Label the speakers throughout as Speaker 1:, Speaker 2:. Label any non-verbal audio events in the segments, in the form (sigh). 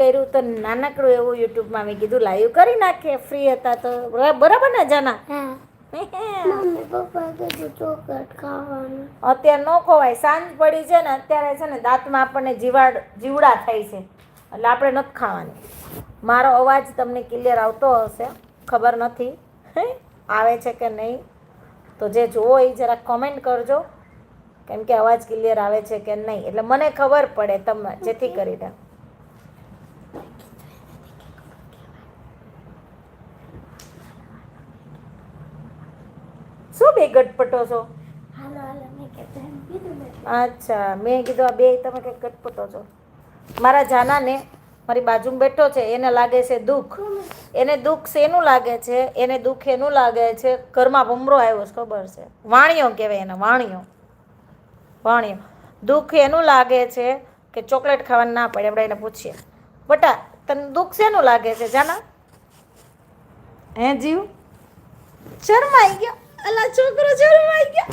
Speaker 1: કર્યું તો નાનકડું એવું યુટ્યુબમાં મેં કીધું લાઈવ કરી નાખીએ ફ્રી હતા તો. બરાબર ને જાના? અત્યારે ન ખોવાય સાંજ પડી છે ને અત્યારે છે ને દાંતમાં આપણને જીવાડ જીવડા થાય છે. એટલે આપણે નથી ખાવાની. મારો અવાજ તમને ક્લિયર આવતો હશે ખબર નથી. આવે છે કે નહીં? તો જે જુઓ એ જરાક કોમેન્ટ કરજો કેમ કે અવાજ ક્લિયર આવે છે કે નહીં? એટલે મને ખબર પડે તમે જેથી કરીને. શું બે ગટપટો છો? અચ્છા મેં કીધું આ બે તમે કંઈક ગટપટો છો. મારા જાનાને મારી બાજુમાં બેઠો છે એને લાગે છે દુઃખ. એને દુઃખ શેનું લાગે છે? એને દુઃખ એનું લાગે છે ઘરમાં ભમરો આવ્યો છે ખબર છે. વાણિયો કહેવાય એને વાણિયો વાણિયો દુઃખ એનું લાગે છે કે ચોકલેટ ખાવાનું ના પડે આપણે એને પૂછીએ બટા તને દુઃખ શેનું લાગે છે જાના? હે જીવ? શરમાઈ ગયો. અલા છોકરો શરમાઈ ગયો.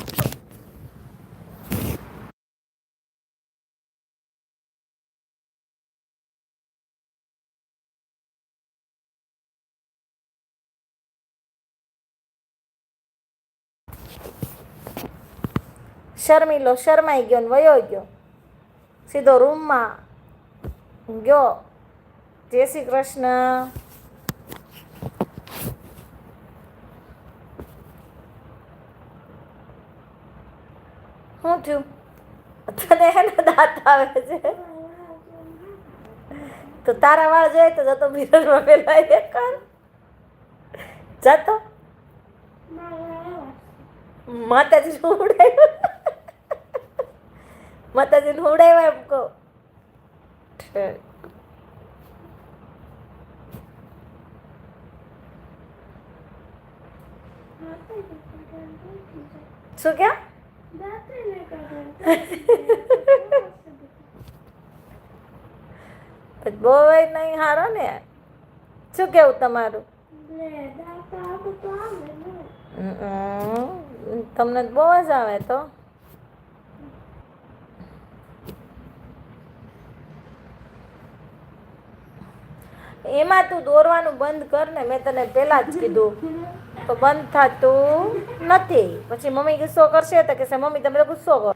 Speaker 1: શર્મિલો શરમાઈ ગયો ને વયો ગયો. સીધો રૂમમાં ગયો. જય શ્રી કૃષ્ણ. થયું તને એના દાંત આવે છે. તો તારા વાળ જોઈએ તો જતો મિરરમાં એ કર જતો. માતાજી ઉડાવ્યો માતાજીને ઉડાવ્યા એમ કહો. શું ક્યાં બહુ નહીં હારો ને? શું કેવું તમારું? તમને તો બહુ જ આવે તો? એમાં તું દોરવાનું બંધ કર ને મેં તને પેલા જ કીધું. તો બંધ થતું નથી. પછી મમ્મી ગુસ્સો કરશે તો કહેશે મમ્મી તમે તો ગુસ્સો કરો.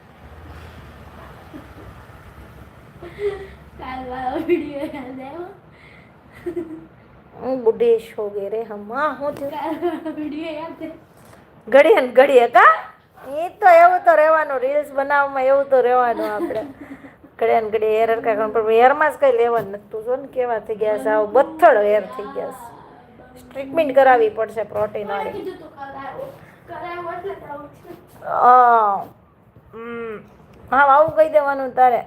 Speaker 1: હું બુઢી છો રે હમા હું ઘડીએ ને ઘડીએ કા? એ તો એવું તો રહેવાનું રીલ્સ બનાવવામાં એવું તો રહેવાનું આપણે. ઘડીએ ને ઘડીએ હેર હરકા પણ હેરમાં જ કંઈ લેવાનું નથી તું જો ને કેવા થઈ ગયા છે. આવું બથડ હેર થઈ ગયા છે. ટ્રીટમેન્ટ કરાવવી પડશે પ્રોટીન વાળી. હા. આવું કહી દેવાનું તારે.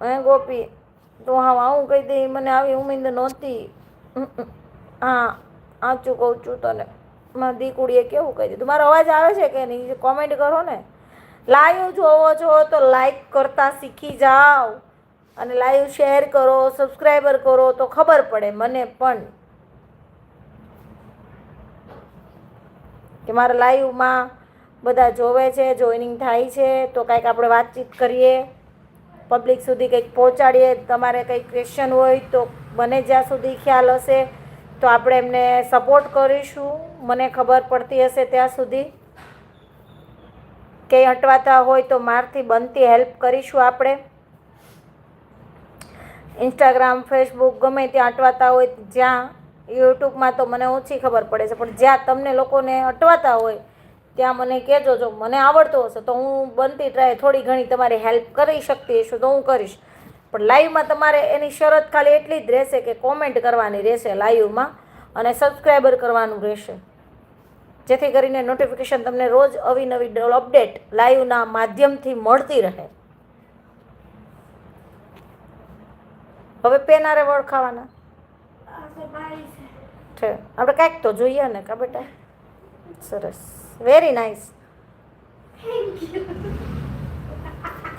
Speaker 1: હે ગોપી? તું હા આવું કહી દે. મને આવી ઉમેદ નહોતી. હા. આચું કહું છું તને. મારા દીકુડીએ કેવું કહી દીધું? મારો અવાજ આવે છે કે નહીં? કોમેન્ટ કરો ને. લાઈવ જોવો છો તો લાઈક કરતા શીખી જાઓ. અને લાઈવ શેર કરો, સબસ્ક્રાઈબર કરો તો ખબર પડે મને પણ. કે મારા લાઈવમાં બધા જોવે છે, જોઈનિંગ થાય છે, તો કાંઈક આપણે વાતચીત કરીએ. પબ્લિક સુધી કંઈક પહોંચાડીએ, તમારે કંઈક ક્વેશ્ચન હોય તો મને જ્યાં સુધી ખ્યાલ હશે, તો આપણે એમને સપોર્ટ કરીશું. મને ખબર પડતી હશે ત્યાં સુધી. કંઈ અટવાતા હોય તો મારથી બનતી હેલ્પ કરીશું આપણે. ઇન્સ્ટાગ્રામ ફેસબુક ગમે ત્યાં અટવાતા હોય, જ્યાં યુટ્યુબમાં તો મને ઓછી ખબર પડે છે, પણ જ્યાં તમને લોકોને અટવાતા હોય, ત્યાં મને કહેજો, જો મને આવડતું હશે તો હું બનતી ટ્રાય થોડી ઘણી તમારી હેલ્પ કરી શકતી હશું તો હું કરીશ. પણ લાઈવમાં તમારે એની શરત ખાલી એટલી જ રહેશે કે કોમેન્ટ કરવાની રહેશે લાઈવમાં અને સબસ્ક્રાઈબર કરવાનું રહેશે. જેથી કરીને નોટિફિકેશન તમને રોજ અવિનવી અપડેટ લાઈવના માધ્યમથી મળતી રહે. હવે પેનારે
Speaker 2: છે
Speaker 1: છે. આપણે કાંઈક તો જોઈએ ને કા બેટા? સરસ. વેરી નાઇસ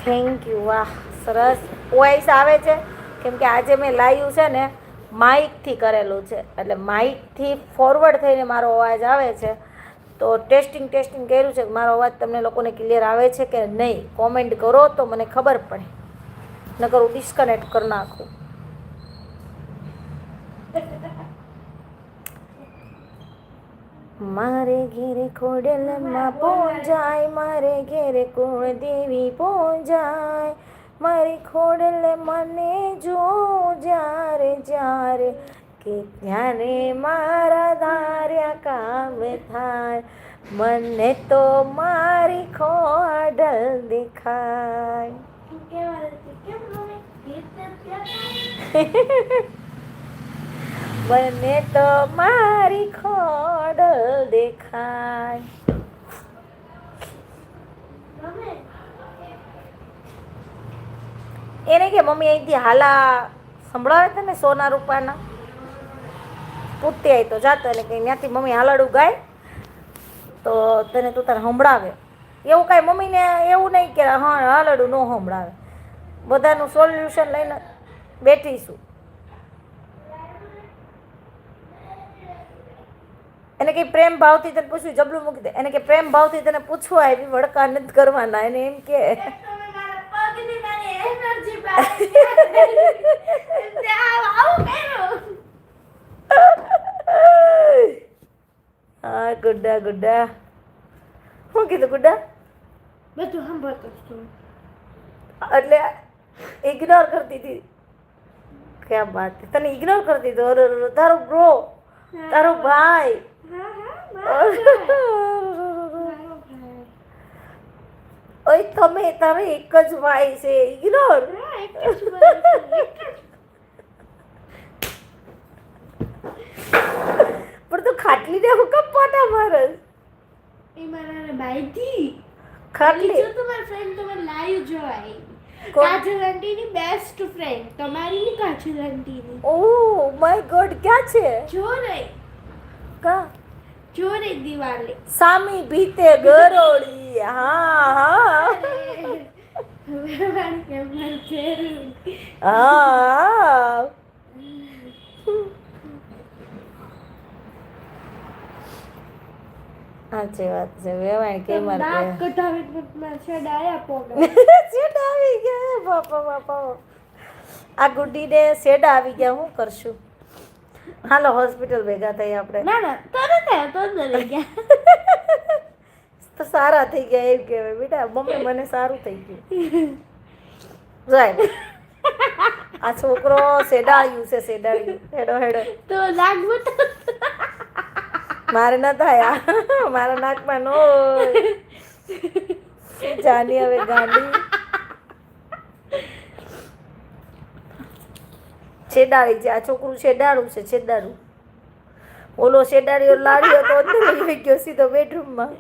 Speaker 2: થેન્ક યુ
Speaker 1: વાહ, સરસ. વોઇસ આવે છે. કેમ કે આજે મેં લાઈવ છે ને માઇકથી કરેલું છે. એટલે માઇકથી ફોરવર્ડ થઈને મારો અવાજ આવે છે. તો ટેસ્ટિંગ ટેસ્ટિંગ કર્યું છે. મારો અવાજ તમને લોકોને ક્લિયર આવે છે કે નહીં? કોમેન્ટ કરો તો મને ખબર પડે. નકર હું ડિસ્કનેક્ટ કરી નાખું. (laughs) મારે ઘેરે ખોડેલમાં પહોંચાય મારે ઘેરે કોણ દેવી પહોંચાય મારી ખોડેલ મને જો જ્યારે જ્યારે કે ત્યારે મારા ધાર્યા કામ થાય? મને તો મારી ખોડલ દેખાય. (laughs) મને તો મારી ખોડલ દેખાય. એને કે મમ્મી અહીંથી હાલા સંભળાવે છે ને સોના રૂપાના? પૂછતી આવી તો જાતો એને કંઈ ત્યાંથી મમ્મી હાલાડું ગાય. તો તને તું તારે સંભળાવે. એવું કાંઈ મમ્મીને એવું નહીં કે હા, હાલાડું ન સંભળાવે. બધાનું સોલ્યુશન લઈને બેઠીશું. એને કંઈ પ્રેમ ભાવથી તને પૂછ્યું? જબલું મૂકી દે. એને કે પ્રેમ ભાવથી તને પૂછવા આવી? વડકા નથી કરવાના એને એમ કે. હા ગુડ્ડા ગુડ્ડા શું કીધું ગુડ્ડા
Speaker 2: બધું સાંભળતો છું
Speaker 1: એટલે ઇગ્નોર કરતી હતી. ક્યાં વાત? તને ઇગ્નોર કરતી હતી? તારો બ્રો તારો ભાઈ. ઓય તમે તારે એક જ ભાઈ છે. ઇગ્નોર પણ તું ખાટલીને હું કમ પાટા મારસ
Speaker 2: એ મારા બાઈથી?
Speaker 1: ખાટલી?
Speaker 2: જો તમારી ફ્રેન્ડ તમે લાઈવ જોવાય? કાજલ આંટીની બેસ્ટ ફ્રેન્ડ તમારી ની કાજલ આંટીની?
Speaker 1: ઓહ માય ગોડ ક્યાં છે?
Speaker 2: જો રે
Speaker 1: કા?
Speaker 2: જો રે દિવાલે.
Speaker 1: સામી ભીતે ગરોળી હા હા હા. સાચી વાત છે વેવાણ કે મારે
Speaker 2: દાંત કઢાવી માં છડાયા પોગા. (laughs)
Speaker 1: શેડ આવી ગયા બાપા બાપા. આ ગુડીને શેડ આવી ગયા હું કરશું? હાલો હોસ્પિટલ ભેગા થઈ આપણે.
Speaker 2: ના ના તરત આયો તો લઈ ગયા. (laughs)
Speaker 1: તો સારા થઈ ગયા એમ કહેવાય. બેટા મમ્મી મને સારું થઈ ગયું. જાય. આ છોકરો સેડાળ્યું છે સેડાળ્યું હેડો હેડો.
Speaker 2: તો લાગ બતા
Speaker 1: મારે ન થાય. (laughs) મારા નાકમાં નો જાની હવે ગાંડી. છેડાળી છે. આ છોકરું છેડાળું છે છેડાળું. ઓલો છેડાળીઓ લાડ્યો તો અંદર લઈ ગયો સીધો બેડરૂમમાં.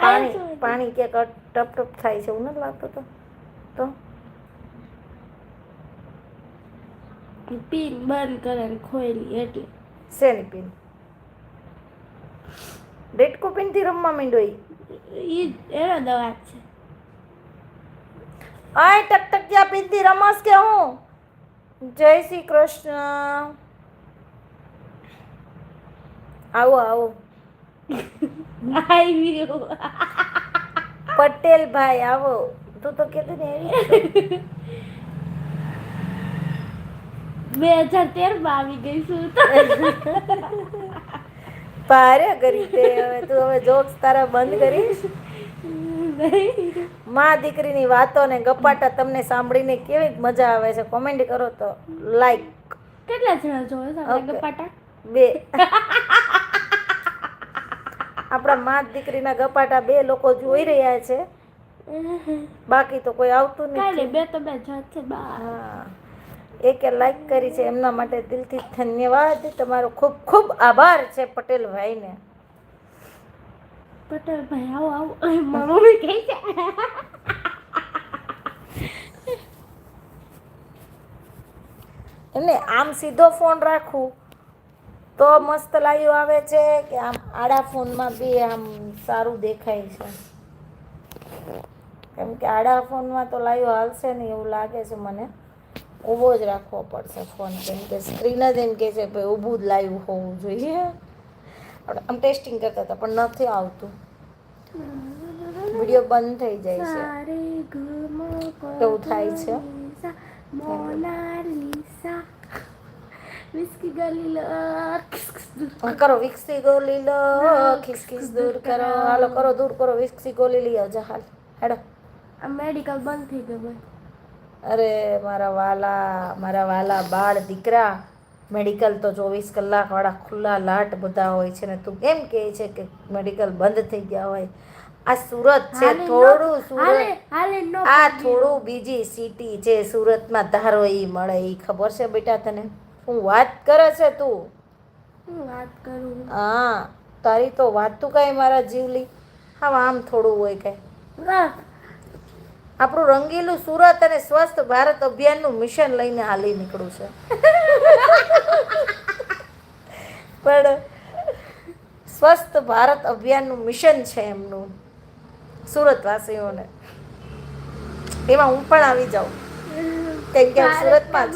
Speaker 1: પાણી પાણી ક્યાંક ટપ ટપ થાય છે. એવું નથી લાગતું તો તો
Speaker 2: પીન બંધ કરે ને ખોયલી એટલે.
Speaker 1: શેની પીન? ડેટકો પીનથી રમવા માંડ્યો ઈ?
Speaker 2: એનો દવા છે.
Speaker 1: આય ટકટકિયા પીનથી રમસ કે હું? જય શ્રી કૃષ્ણ. આવો આવો.
Speaker 2: આવ્યો
Speaker 1: પટેલ ભાઈ આવો. તું તો કીધું ને
Speaker 2: બે હજાર તેરમાં આવી ગઈ છું
Speaker 1: પારે (laughs) કરી તે હવે તું હવે જોક્સ તારા બંધ કરીશ. માં દીકરીની વાતો ને ગપાટા તમને સાંભળીને કેવી મજા આવે છે કોમેન્ટ કરો તો લાઈક
Speaker 2: કેટલા જણા જોવે ગપાટા?
Speaker 1: બે. આપણા માં દીકરીના ગપાટા બે લોકો જોઈ રહ્યા છે. બાકી તો કોઈ આવતું નથી.
Speaker 2: બે તો બે જાત છે બા
Speaker 1: હા. એકે લાઈક કરી છે. એમના માટે દિલથી ધન્યવાદ. તમારો ખૂબ ખૂબ આભાર છે પટેલ ભાઈને
Speaker 2: પટેલ ભાઈ આવો આવો મમ્મી કહે છે.
Speaker 1: એમને આમ સીધો ફોન રાખું. તો મસ્ત લાઈવ આવે છે કે આમ આડા ફોનમાં બી આમ સારું દેખાય છે. કેમ કે આડા ફોનમાં તો લાઈવ હાલશે ને એવું લાગે છે મને. ઊભો જ રાખવો પડશે ફોન કેમ કે સ્ક્રીન જ એમ કહે છે ભાઈ ઊભું જ લાઈવ હોવું જોઈએ. આપણે આમ ટેસ્ટિંગ કરતા હતા પણ નથી આવતું. વીડિયો બંધ થઈ જાય છે. એવું થાય છે?
Speaker 2: મોનાલિસા વિસ્કી ગલી લો
Speaker 1: કરો. વિકસી ગોલી લો ખિસ ખિસ દૂર કરો. હાલો કરો દૂર કરો વિકસી ગોલી લઈ આવજો હાલ. હેડો.
Speaker 2: મેડિકલ બંધ થઈ ગયું
Speaker 1: અરે મારા વાલા મારા વાલા બાળ દીકરા મેડિકલ તો ચોવીસ કલાક વાળા ખુલ્લા લાટ બધા હોય છે ને તું કેમ કહે છે કે મેડિકલ બંધ થઈ ગયા હોય. આ સુરત છે થોડું સુરત. આ થોડું બીજી સિટી છે સુરતમાં ધારો એ મળે એ ખબર છે બેટા તને? હું વાત કરે છે તું?
Speaker 2: હું વાત કરું?
Speaker 1: હા તારી તો વાત તું કાંઈ મારા જીવલી. હા આમ થોડું હોય કાંઈ. આપણું રંગીલું સુરત અને સ્વસ્થ ભારત અભિયાનનું મિશન લઈને હાલી નીકળું છે. (laughs) પણ સ્વસ્થ ભારત અભિયાનનું મિશન છે એમનું સુરતવાસીઓને. એમાં હું પણ આવી જાઉં. કેમ કે સુરતમાં છું.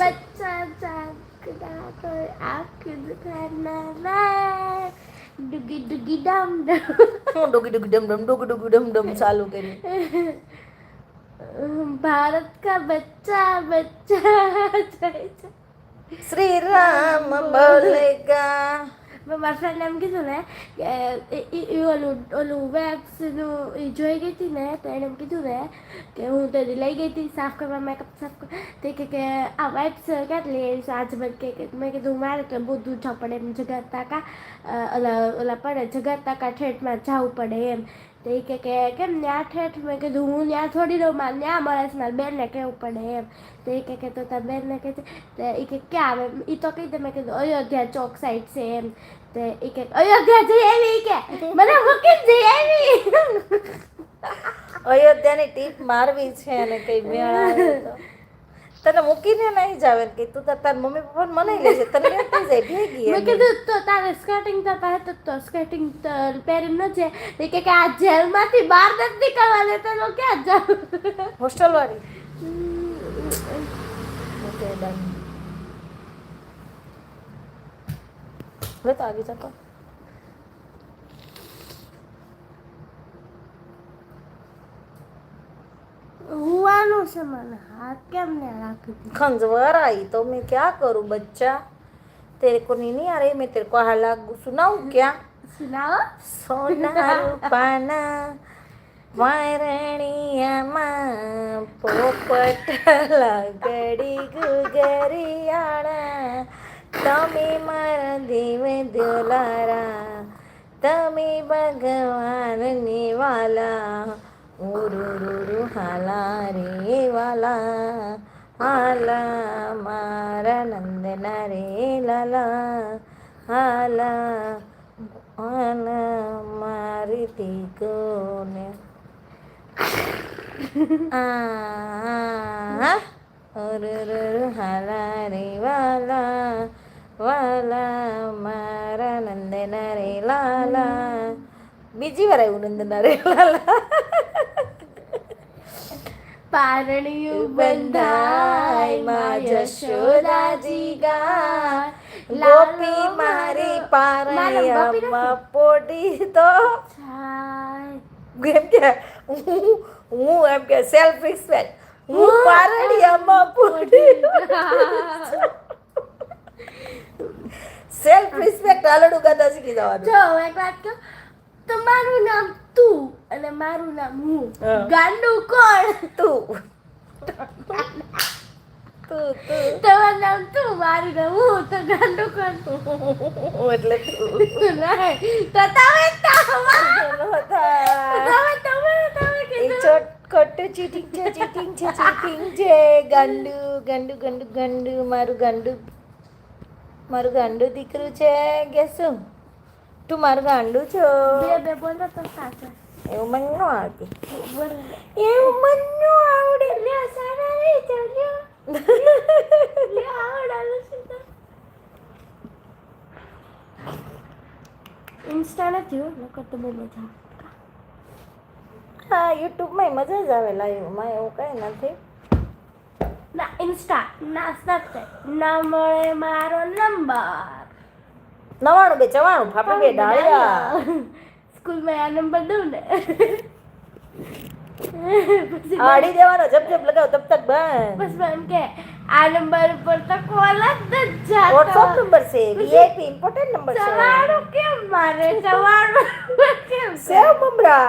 Speaker 2: ડુગી ડુગી ડમ ડમ.
Speaker 1: હું ડુગી ડુગી ડમ ડમ ડુગી ડુગી ડમ ડમ ચાલુ કર્યું (laughs)
Speaker 2: ભારત કા બચ્ચા બચ્ચા
Speaker 1: શ્રી રામ બોલેગા
Speaker 2: મેં મારા ફ્રેન્ડ એમ કીધું ને કે એ- ઓલું ઓલું વેક્સનું એ જોઈ ગઈ હતી ને તો એણે એમ કીધું ને કે હું તો લઈ ગઈ હતી સાફ કરવા મેકઅપ સાફ કરવા તે કે કે આ વાઇપ્સ કેટલી એવી આજ કે કે- મેં કીધું મારે તો બહુ દૂર જવું પડે એમ જગત તાકા ઓલા ઓલા પડે જગત તાકા ઠેઠમાં જવું પડે એમ તો એ કે કેમ ન્યા ઠેઠ? મેં કીધું, હું ત્યાં થોડી દઉં મારે ન્યા મળે છે, મારે બેનને કહેવું પડે એમ. તો એ કે તો તાર બેનને કહે છે. તો એ કે, ક્યાં આવે? એ તો કહી દે, મેં કીધું, અયોધ્યા ચોક સાઈડ છે એમ. તો એ કે, અયોધ્યા જઈ આવી? કે, મને મૂકી જઈ આવી.
Speaker 1: અયોધ્યાની ટીપ મારવી છે અને કઈ મેળ તને મૂકીને નહીં જાવે કે તું તાર તાર મમ્મી પપ્પાને મનાઈ લેજે તને લેતી જાય? ભેગી
Speaker 2: મેં કીધું તો તારે સ્કેટિંગ તો પહેરે તો તો સ્કેટિંગ તો પહેરીને ન છે તે કે કે આ જેલમાંથી બહાર નથી નીકળવા દેતા તો ક્યાં જાવ
Speaker 1: હોસ્ટેલ વાળી ઓકે ડન. લે તો આવી જતો.
Speaker 2: છે મને હાથ કેમ ને રાખી દીધો?
Speaker 1: खंजवार आई तो मैं क्या करूं बच्चा तेरे को नहीं नहीं आ रही मैं तेरे को हालात सुनाऊं क्या
Speaker 2: સુનાવો
Speaker 1: સોના રૂપાના વારણિયામાં પોપટ લાગડી ગુગરિયાળા તમે મારા દેવ દોલારા તમે ભગવાનની વાલા ઉરુ હાલા રે વાલા હાલા મારા નંદના રે લાલા હાલા હાલા મારી દીકોને આ ઉરુ હાલા રે વાલા વાલા મારા નંદના રે લાલા બીજી વાર આવ્યું નંદના રે
Speaker 2: પારણિયું બંધાયમાં જશોદાજી ગા
Speaker 1: ગોપી મારી પારણિયામાં પોડી તો એમ કે હું હું એમ કે સેલ્ફ રિસ્પેક્ટ હું પારણિયામાં પોડી સેલ્ફ રિસ્પેક્ટ આલડું ગાતા શીખી જવાનું
Speaker 2: જો એક વાત કહું તમારું નામ તું અને મારું નામ હું. ગાંડુ કોણ?
Speaker 1: તું. તું તું.
Speaker 2: તમારું નામ તું મારું નામ હું. તો ગાંડુ કોણ?
Speaker 1: એટલે તું. એટલે ખોટું ચીટિંગ છે ચીટિંગ છે ચીટિંગ છે. ગાંડુ ગાંડુ ગાંડુ ગાંડુ મારું ગાંડુ. મારું ગાંડુ દીકરું છે કે શું તું મારું ગાંડું છો?
Speaker 2: બે બે બોલો તો સાચો.
Speaker 1: એવું મને ન આવતી એવું મને ન આવડે.
Speaker 2: લે સારા રે ચાલ્યો લે આવડાલો તો? ઇન્સ્ટા નથી હો નકર તો બહુ મજા.
Speaker 1: હા યુટ્યુબમાં મજા જ આવે લાઈવમાં એવું કંઈ નથી.
Speaker 2: ના ઇન્સ્ટા ના સ્નેપચેટ ના મળે મારો નંબર
Speaker 1: નવાણું બે ચવાણું. ફાફડા બે ડાળિયા.
Speaker 2: સ્કૂલમાં આ નંબર દઉં ને.
Speaker 1: આડી દેવાનો જપ જપ લગાવ તબ તક બંધ.
Speaker 2: બસ એમ કે આ નંબર ઉપર તો કોલ જ જાતો.
Speaker 1: વોટ્સઅપ નંબર છે વીઆઈપી ઇમ્પોર્ટન્ટ નંબર છે.
Speaker 2: સવારું કેમ મારે? સવારું કેમ
Speaker 1: સેવ બમરા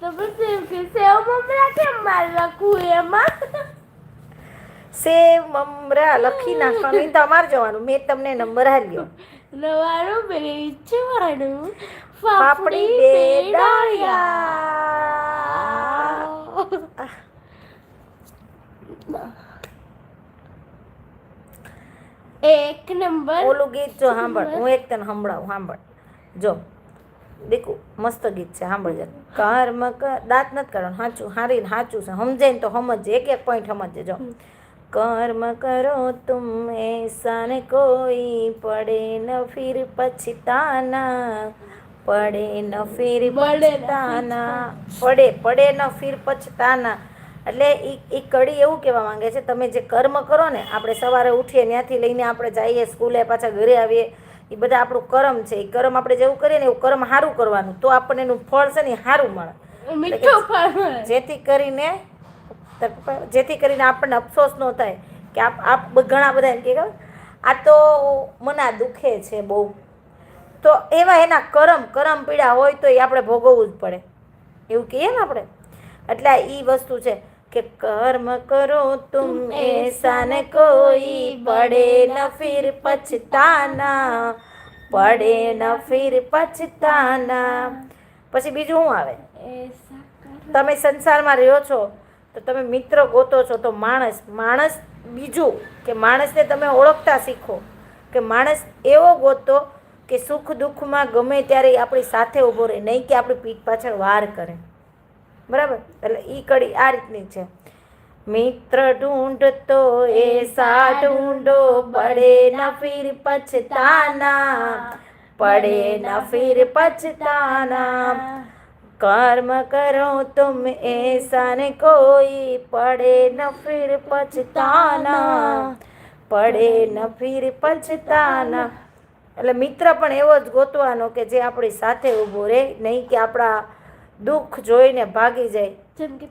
Speaker 2: તો બસ એમ કે સેવ બમરા કેમ મારે લખું એમાં?
Speaker 1: સેવ મમરા લખી નાખવાનું. તમારે જવાનું. મેં તમને નંબર આલ્યો
Speaker 2: નવારું બ્રિજ ચવાનું
Speaker 1: પાપડી બે ડાળિયા
Speaker 2: એક નંબર
Speaker 1: ઓલું ગીત જો સાંભળ હું એક તને સંભળાવું સાંભળ જો દીકુ મસ્ત ગીત છે સાંભળજે કર્મ કર દાંત નથી કરવાનું સાચું હારીને સાચું છે સમજાય ને તો સમજજે એક એક પોઈન્ટ સમજજે જો કર્મ કરો તુમ એસા ને કોઈ પડે ન ફિર પછતાના પડે ન ફિર પછતાના પડે પડે ન ફિર પછતાના. એટલે એ ઈ કડી એવું કહેવા માંગે છે તમે જે કર્મ કરો ને આપણે સવારે ઉઠીએ ત્યાંથી લઈને આપણે જઈએ સ્કૂલે પાછા ઘરે આવીએ એ બધા આપણું કર્મ છે. એ કર્મ આપણે જેવું કરીએ ને એવું કર્મ સારું કરવાનું. તો આપણને એનું ફળ છે ને સારું મળે. જેથી કરીને જેથી કરીને આપણને અફસોસ ન થાય કે આપ આપ ઘણા બધા એમ કે આ તો મના દુખે છે બહુ. તો એવા એના કરમ કરમ પીડા હોય તો એ આપણે ભોગવવું જ પડે. એવું કહીએ ને આપણે? એટલે એ વસ્તુ છે કે કર્મ કરો તુમ એસાન કોઈ પડે ન ફિર પછતાના. પડે ન ફિર પછતાના. પછી બીજું શું આવે? તમે સંસારમાં રહ્યો છો તો તમે મિત્ર ગોતો છો તો માણસ માણસ બીજું કે માણસને તમે ઓળખતા શીખો. કે માણસ એવો ગોતો કે સુખ દુઃખમાં ગમે ત્યારે આપણી સાથે ઊભો રહે, નહીં કે આપણી પીઠ પાછળ વાર કરે. બરાબર? એટલે એ કડી આ રીતની છે. મિત્ર ઢૂંઢતો એ સા ઢૂંઢો પડે ન ફીર પછતાના, પડે ના ફીર પછતાના. કર્મ કરો તુમ એસા કોઈ પડે ન ફિર પછતાના. પડે ન ફિર પછતાના. એટલે મિત્ર પણ એવો જ ગોતવાનો કે જે આપણી સાથે ઊભો રહે નહીં કે આપણા દુઃખ જોઈને ભાગી જાય.
Speaker 2: જેમ કે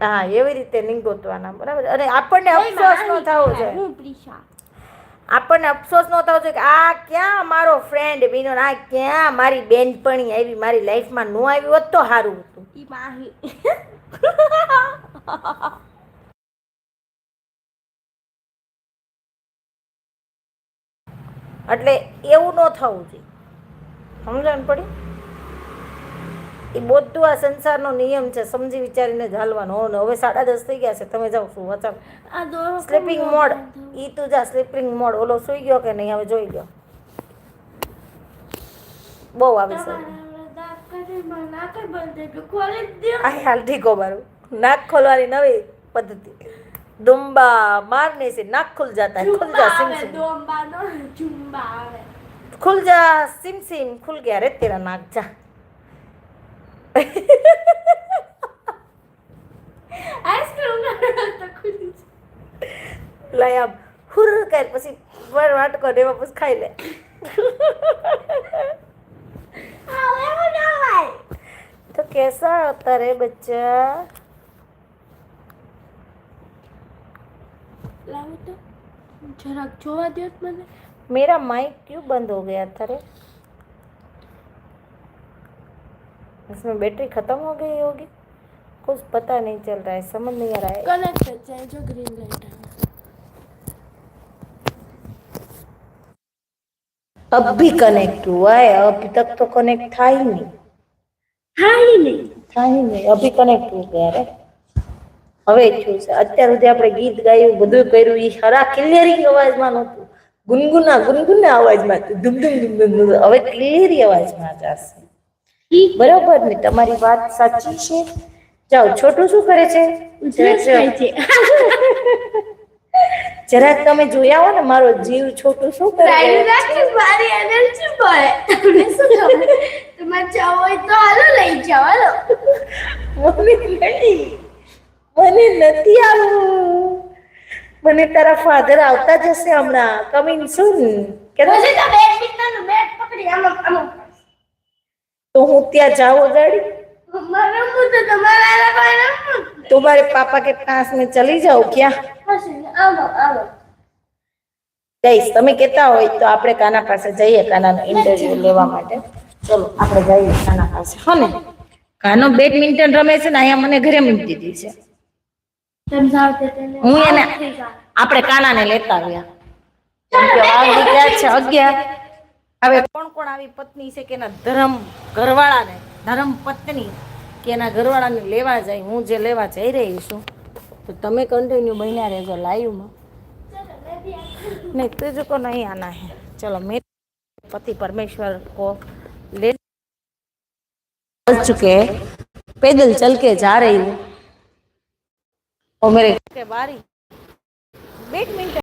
Speaker 1: હા એવી રીતે નહીં ગોતવાના બરાબર? અને આપણને અફસોસ ન થવો જોઈએ.
Speaker 2: હું પ્રિશા.
Speaker 1: આપણને અફસોસ ન થવો જોઈએ કે આ ક્યાં મારો ફ્રેન્ડ બીનો આ ક્યાં મારી બેનપણી આવી મારી લાઈફમાં ન આવી હોત તો સારું હતું.
Speaker 2: ઈ માહી.
Speaker 1: એટલે એવું ન થવું જોઈએ. સમજણ પડી? એ બધું આ સંસારનો નિયમ છે સમજી વિચારીને જ હાલવાનો હોને હવે સાડા દસ થઈ ગયા છે તમે જાઓ શું વચાવ સ્લીપિંગ મોડ? ઈ તું જા સ્લીપિંગ મોડ ઓલો સુઈ ગયો કે નહીં? હવે જોઈ ગયો બહુ આવે છે. હાલ ઠીકો મારું. નાક ખોલવાની નવી પદ્ધતિ. ડુંબા મારને છે નાક ખુલ જાતા ખુલ જા સિમ સિમ. ખુલ જા સિમ સિમ. ખુલ ગયા રે તેરા નાક. જા. લઈ આમ. હુર કર પછી વાર વાટકો ને એમાં ખાઈ લે. તો કેસા હોતા બચ્ચા? લાવો તો.
Speaker 2: જરાક જોવા દો મને.
Speaker 1: મેરા માઇક ક્યુ બંધ હો ગયા તારે इसमें बैटरी खत्म हो गई होगी कुछ पता नहीं चल रहा है समझ नहीं आ रहा है
Speaker 2: કનેક્ટ જાય જો ગ્રીન લાઈટ આવે
Speaker 1: अब भी कनेक्ट हुआ है अभी तक तो कनेक्ट था ही नहीं
Speaker 2: હાઈ નહીં
Speaker 1: था ही नहीं अभी कनेक्ट हो गया रे હવે થયું છે અત્યાર સુધી આપણે ગીત ગાયું બધું કર્યું એ હરા ક્લિયરિંગ અવાજમાં નહોતું ગુનગુના ગુનગુના અવાજમાં હતું. ધુમ ધુમ ધુમ ધુમ ધુમ. હવે ક્લિયરી અવાજમાં જશે બરોબર ને તમારી વાત સાચી છે. જાઓ છોટું શું કરે છે? જરાક- (laughs) તમે જોયા હો ને મારો જીવ છોટું શું કરે છે?
Speaker 2: મારી એનર્જી મળે તમને શું ખબર? તમારે જાવ હોય તો હાલો લઈ જાઓ હાલો.
Speaker 1: મને નહીં મને નથી આવવું મને તારા ફાધર આવતા જશે હમણાં. કમિંગ સૂન કે
Speaker 2: તમે બેટ પકડી આમ આમ.
Speaker 1: તો હું ત્યાં જાઉં ગાડી
Speaker 2: મમ્મા રમવું તો તમારા લોકો રમવું
Speaker 1: तुम्हारे पापा के पास में चली जाओ क्या
Speaker 2: હશે આવો આવો
Speaker 1: જઈશ તમે કહેતા હોય તો આપણે કાના પાસે જઈએ કાનાનો ઇન્ટરવ્યુ લેવા માટે ચલો આપણે જઈએ કાના પાસે હો ને કાનો બેડમિન્ટન રમે છે ને અહીંયા મને ઘરે મૂકી દીધી છે
Speaker 2: તેમ જાવ તે તેને
Speaker 1: હું એને આપણે કાનાને લેતા આવ્યા કેમ કે વાર નીકળ્યા છે અગિયાર હવે કોણ કોણ આવી પત્ની છે કે એના ધર્મ ઘરવાળાને ધર્મ પત્ની કે એના ઘરવાળાને લેવા જાય હું જે લેવા જઈ રહી છું તો તમે કન્ટિન્યુ બન્યા રહેજો લાઈવમાં नहीं तुझको नहीं आना है चलो मेरे पति परमेश्वर को ले चुके हैं पैदल चल के जा रही हूँ और मेरे घर के बारी बैडमिंटन